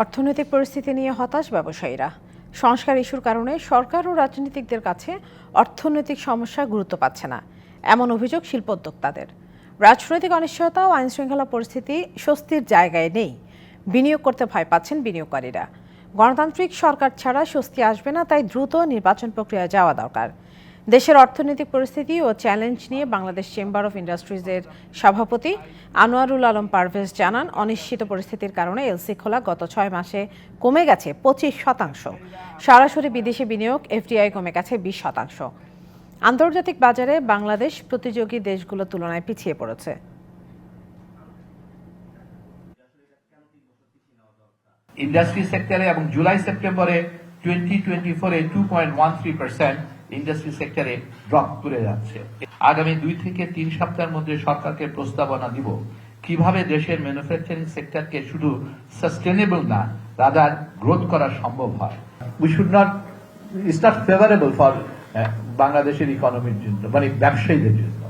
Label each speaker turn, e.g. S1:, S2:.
S1: অর্থনৈতিক পরিস্থিতি নিয়ে হতাশ ব্যবসায়ীরা। সংস্কার ইস্যুর কারণে সরকার ও রাজনীতিকদের কাছে অর্থনৈতিক সমস্যা গুরুত্ব পাচ্ছে না। এমন অভিযোগ শিল্পোদ্যোক্তাদের রাজনৈতিক অনিশ্চয়তা ও আইনশৃঙ্খলা পরিস্থিতি স্বস্তির জায়গায় নেই। বিনিয়োগ করতে ভয় পাচ্ছেন বিনিয়োগকারীরা। গণতান্ত্রিক সরকার ছাড়া স্বস্তি আসবে না, তাই দ্রুত নির্বাচন প্রক্রিয়া যাওয়া দরকার। দেশের অর্থনৈতিক পরিস্থিতি ও চ্যালেঞ্জ নিয়ে বাংলাদেশ চেম্বার অফ ইন্ডাস্ট্রিজের সভাপতি আনোয়ারুল আলম পারভেজ জানান, অনিশ্চিত পরিস্থিতির কারণে এলসি খোলা গত ছয় মাসে কমে গেছে পঁচিশ শতাংশ। সরাসরি বিদেশি বিনিয়োগ এফডিআই কমে গেছে বিশ শতাংশ। আন্তর্জাতিক বাজারে বাংলাদেশ প্রতিযোগী দেশগুলোর তুলনায় পিছিয়ে পড়েছে।
S2: ইন্ডাস্ট্রি সেক্টরে এবং জুলাই সেপ্টেম্বরে টোয়েন্টি টোয়েন্টি ফোরে two point one three percent industry সেক্টরে ড্রপ করে যাচ্ছে। আগামী দুই থেকে তিন সপ্তাহের মধ্যে সরকারকে প্রস্তাবনা দিব, কীভাবে দেশের ম্যানুফ্যাকচারিং সেক্টরকে শুধু সাস্টেনেবল না রাদার গ্রোথ করা সম্ভব হয়। We should not it's not favourable for বাংলাদেশের ইকোনমির জন্য মানে ব্যবসায়ীদের জন্য।